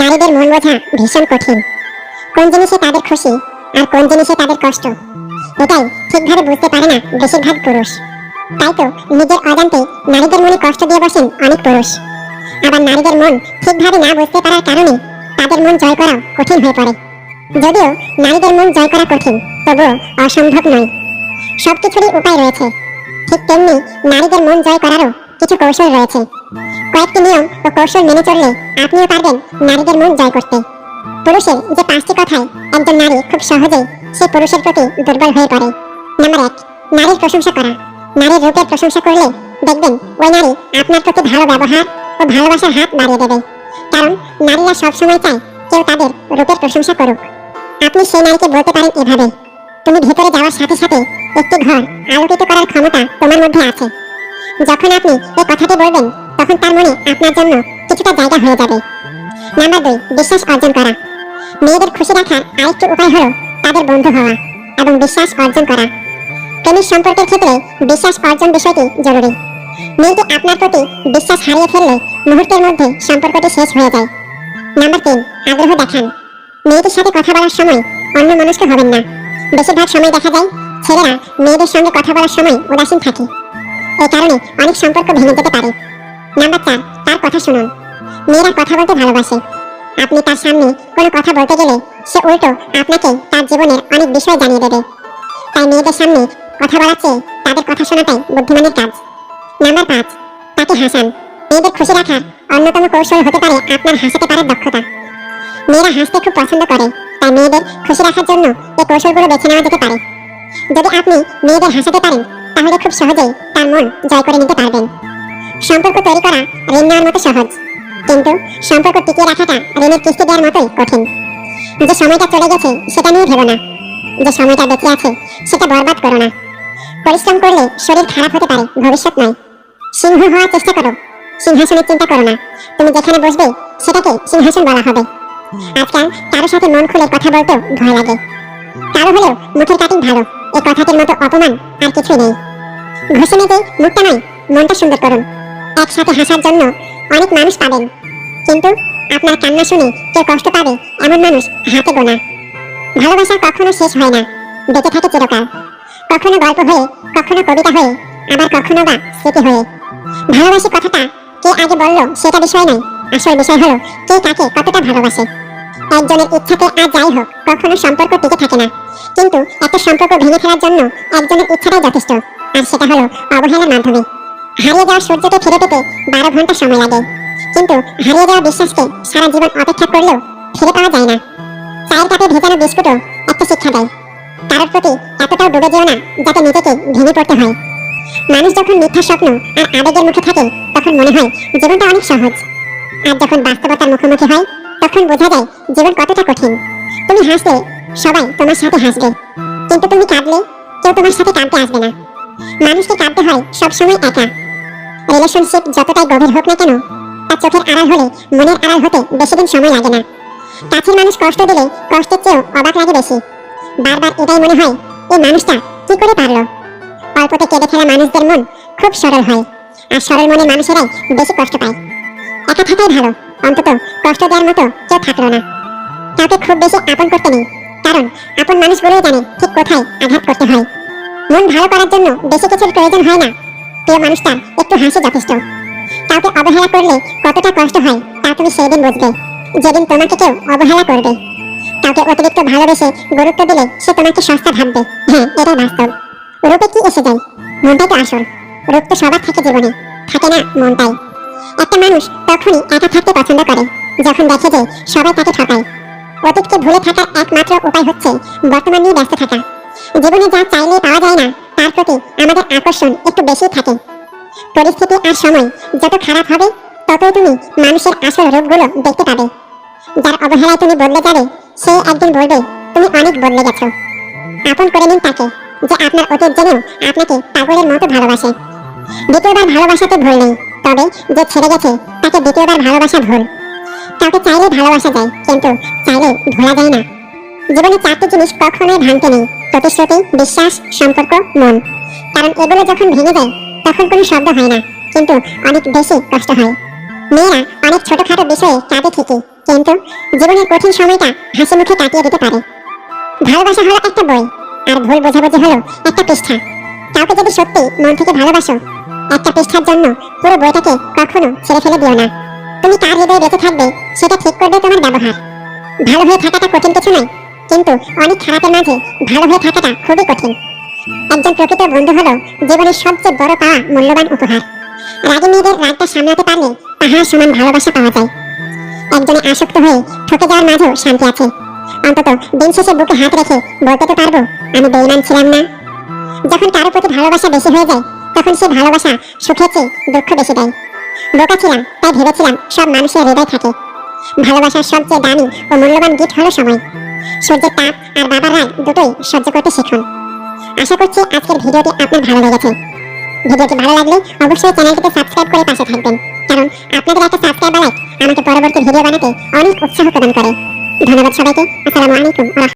নারীদের মন বোঝা ভীষণ কঠিন। কোন জিনিসে তাদের খুশি আর কোন জিনিসে তাদের কষ্ট? এটাই ঠিকভাবে বুঝতে পারে না বেশিরভাগ পুরুষ। তাই তো নিজের অজান্তে নারীদের মনে কষ্ট দিয়ে বসেন অনেক পুরুষ। আবার নারীদের মন ঠিকভাবে না বুঝতে পারার কারণে তাদের মন জয় করা কঠিন হয়ে পড়ে। যদিও নারীদের মন জয় করা কঠিন, তবুও অসম্ভব নয়। সবকিছুরই উপায় রয়েছে। ঠিক তেমনি নারীদের মন জয় করারও কিছু কৌশল রয়েছে। কয়েকটি নিয়ম ও কৌশল মেনে চললে আপনিও পারবেন নারীদের মন জয় করতে। পুরুষের যে পাঁচটি কথায় একজন নারী খুব সহজেই সেই পুরুষের প্রতি দুর্বল হয়ে পড়ে। নাম্বার এক, নারীর প্রশংসা করা। নারীর রূপের প্রশংসা করলে দেখবেন ওই নারী আপনার প্রতি ভালো ব্যবহার ও ভালোবাসার হাত বাড়িয়ে দেবে। কারণ নারীরা সবসময় চায় কেউ তাদের রূপের প্রশংসা করুক। আপনি সেই নারীকে বলতে পারেন এভাবে, তুমি ভেতরে যাওয়ার সাথে সাথে একটি ঘর আলোকিত করার ক্ষমতা তোমার মধ্যে আছে। যখন আপনি এই কথাটি বলবেন তখন তার মনে আপনার জন্য কিছুটা জায়গা হয়ে যাবে। নাম্বার দুই, বিশ্বাস অর্জন করা। মেয়েদের খুশি রাখার আরেকটি উপায় হলো তাদের বন্ধু হওয়া এবং বিশ্বাস অর্জন করা। প্রেমের সম্পর্কের ক্ষেত্রে বিশ্বাস অর্জন বিষয়টি জরুরি। মেয়েটি আপনার প্রতি বিশ্বাস হারিয়ে ফেললে মুহূর্তের মধ্যে সম্পর্কটি শেষ হয়ে যায়। নাম্বার তিন, আগ্রহ দেখান। মেয়েটির সাথে কথা বলার সময় অন্য মানুষকে হবেন না। বেশিরভাগ সময় দেখা যায় ছেলেরা মেয়েদের সঙ্গে কথা বলার সময় উদাসীন থাকে। এই কারণে অনেক সম্পর্ক ভেঙে যেতে পারে। নাম্বার চার, তার কথা শুনুন। মেয়েরা কথা বলতে ভালোবাসে। আপনি তার সামনে কোনো কথা বলতে গেলে সে উল্টো আপনাকে তার জীবনের অনেক বিষয় জানিয়ে দেবে। তাই মেয়েদের সামনে কথা বলার চেয়ে তাদের কথা শোনাটাই বুদ্ধিমানের কাজ। নাম্বার পাঁচ, তাকে হাসান। মেয়েদের খুশি রাখার অন্যতম কৌশল হতে পারে আপনার হাসাতে পারার দক্ষতা। মেয়েরা হাসতে খুব পছন্দ করে, তাই মেয়েদের খুশি রাখার জন্য এই কৌশলগুলো বেছে নেওয়া যেতে পারে। যদি আপনি মেয়েদের হাসাতে পারেন, তাহলে খুব সহজেই তার মন জয় করে নিতে পারবেন। সম্পর্ক তৈরি করা ঋণ নেওয়ার মতো সহজ। কিন্তু সম্পর্ক টিকিয়ে রাখাটা ঋণের কিস্তি দেওয়ার মতোই কঠিন। যে সময়টা চলে গেছে, সেটা নিয়ে ভেবো না। যে সময়টা বেঁচে আছে, সেটা বরবাদ করো না। পরিশ্রম করলে শরীর খারাপ হতে পারে, ভবিষ্যৎ নয়। সিংহ হওয়ার চেষ্টা করো। সিংহাসনের চিন্তা করো না। তুমি যেখানে বসবে, সেটাকে সিংহাসন বলা হবে। আজকাল কারোর সাথে মন খুলে কথা বলতেও ভয় লাগে। কারও হলেও মুখের কাটিং ভালো। এই কথাটির মতো অপমান আর কিছুই নেই। ঘষে মেজে মুখটা নয়, মনটা সুন্দর করুন। একসাথে হাসার জন্য অনেক মানুষ পাবেন। কিন্তু আপনার কান্না শুনে কেউ কষ্ট পাবে এমন মানুষ হাতে গোনা। ভালোবাসা কখনো শেষ হয় না, বেঁচে থাকে চিরকাল। কখনো গল্প হয়ে, কখনো কবিতা হয়ে, আবার কখনো বা স্মৃতি হয়ে। ভালোবাসি কথাটা কে আগে বলল সেটা বিষয় নয়, আসল বিষয় হলো কে কাকে কতটা ভালোবাসে। একজনের ইচ্ছাতে আর যাই হোক, কখনো সম্পর্ক টিকে থাকে না। কিন্তু একটা সম্পর্ক ভেঙে ফেলার জন্য একজনের ইচ্ছাটাই যথেষ্ট, আর সেটা হলো অবহেলার মাধ্যমে। হারিয়ে যাওয়া সূর্যকে ফিরে পেতে বারো ঘণ্টা সময় লাগে। কিন্তু হারিয়ে যাওয়া বিশ্বাসকে সারা জীবন অপেক্ষা করলেও ফিরে পাওয়া যায় না। চায়ের কাপে ভেজানো বিস্কুটও একটা শিক্ষা দেয়। কারোর প্রতি এতটাও ডুবে যেও না যাতে নিজেকে ভেঙে পড়তে হয়। মানুষ যখন মিথ্যা স্বপ্ন আর আবেগের মুখে থাকে, তখন মনে হয় জীবনটা অনেক সহজ। আর যখন বাস্তবতার মুখোমুখি হয়, তখন বোঝা যায় জীবন কতটা কঠিন। তুমি হাসলে, সবাই তোমার সাথে হাসবে। কিন্তু তুমি কাঁদলে, কেউ তোমার সাথে কাঁদতে আসবে না। মানুষকে কাঁদতে হয়, সবসময় একা। রিলেশনশিপ যতটাই গভীর হোক না কেন, তার চোখের আড়াল হলে মনের আড়াল হতে বেশি দিন সময় লাগে না। কাছের মানুষ কষ্ট দিলে কষ্টের চেয়েও অবাক লাগে বেশি। বারবার এটাই মনে হয়, এই মানুষটা কি করে পারল? অল্পতে কেঁদে ফেলা মানুষদের মন খুব সরল হয়, আর সরল মনে মানুষেরাই বেশি কষ্ট পায়। একা থাকাই ভালো, অন্তত কষ্ট দেওয়ার মতো কেউ থাকল না। কাউকে খুব বেশি আপন করতে নেই, কারণ আপন মানুষগুলোই জানে ঠিক কোথায় আঘাত করতে হয়। মন ভালো করার জন্য বেশি কিছুর প্রয়োজন হয় না। প্রিয় মানুষটার, একটু হাসি যথেষ্ট। কাউকে অবহেলা করলে কতটা কষ্ট হয়, তা তুমি সেই দিন বুঝবে। যেদিন তোমাকে কেউ অবহেলা করবে। কাউকে অতিরিক্ত ভালোবেসে গুরুত্ব দিলে সে তোমাকে সস্তা ভাববে। হ্যাঁ এটাই বাস্তব। রূপে কি এসে যায়? মনটাই তো আসল। রূপ তো সবার থাকে জীবনে। থাকে না মনটাই। একটা মানুষ তখনই একা থাকতে পছন্দ করে, যখন দেখে যে সবাই তাকে ঠকায়। অতীতকে ভুলে থাকার একমাত্র উপায় হচ্ছে বর্তমান নিয়ে ব্যস্ত থাকা। জীবনে যা চাইলে পাওয়া না? তার প্রতি আমাদের আকর্ষণ একটু বেশি থাকে। পরিস্থিতি আর সময় যত খারাপ হবে, ততই তুমি মানুষের আসল রূপগুলো দেখতে পাবে। যার অবহেলায় তুমি বদলে যাবে, সে একদিন বলবে, তুমি অনেক বদলে গেছো। আপন করে নিন তাকে, যে আপনার অতীত জেনেও আপনাকে পাগলের মতো ভালোবাসে। দ্বিতীয়বার ভালোবাসাতে ভুল নেই, তবে যে ছেড়ে গেছে, তাকে দ্বিতীয়বার ভালোবাসা ভুল। কাউকে চাইলে ভালোবাসা যায়, কিন্তু চাইলে ভোলা যায় না। জীবনে চারটি জিনিস কখনোই ভাঙতে নেই। প্রতিশ্রুতি, বিশ্বাস, সম্পর্ক, মন। কারণ এগুলো যখন ভেঙে যায়, তখন কোনো শব্দ হয় না, কিন্তু অনেক বেশি কষ্ট হয়। মেয়েরা অনেক ছোটখাটো বিষয়ে কাঁদে ঠিকই, কিন্তু জীবনের কঠিন সময়টা হাসি মুখে কাটিয়ে দিতে পারে। ভালোবাসা হলো একটা বই, আর ভুল বোঝাবুঝি হলো একটা পৃষ্ঠা। কাউকে যদি সত্যি মন থেকে ভালোবাসো, একটা পৃষ্ঠার জন্য পুরো বইটাকে কখনো ছেড়ে ফেলে দিও না। তুমি কার হৃদয়ে বেঁচে থাকবে, সেটা ঠিক করবে তোমার ব্যবহার। ভালো হয়ে থাকাটা কঠিন কিছু নয় কিন্তু অনেক খারাপের মাঝে ভালো হয়ে থাকাটা খুবই কঠিন। একজন প্রকৃত বন্ধু হলো জীবনের সবচেয়ে বড় পাওয়া মূল্যবান উপহার। রাগী মেয়েদের রাগটা সামলাতে পারলে তাহার সমান ভালোবাসা পাওয়া যায়। একজনে আসক্ত হয়ে ঠকে যাওয়ার মাঝেও শান্তি আছে। অন্তত দিন শেষে বুকে হাত রেখে বলতে তো পারব, আমি বেইমান ছিলাম না। যখন কারও প্রতি ভালোবাসা বেশি হয়ে যায়, তখন সে ভালোবাসা, সুখের চেয়ে দুঃখ বেশি দেয়। বোকা ছিলাম, তাই ভেবেছিলাম সব মানুষের হৃদয় থাকে। ভালোবাসার সবচেয়ে দামি ও মূল্যবান গিফট হলো সময়। সূর্যের তাপ আর বাবার রাগ দুটোই সহ্য করতে শিখুন। আশা করছি আজকের ভিডিওটি আপনার ভালো লেগেছে। ভিডিওটি ভালো লাগলে অবশ্যই চ্যানেলটিকে সাবস্ক্রাইব করে পাশে থাকবেন। কারণ আপনাদের একটা সাবস্ক্রাইব লাইক আমাকে পরবর্তী ভিডিও বানাতে অনেক উৎসাহ প্রদান করে। ধন্যবাদ সবাইকে। আসসালামু আলাইকুম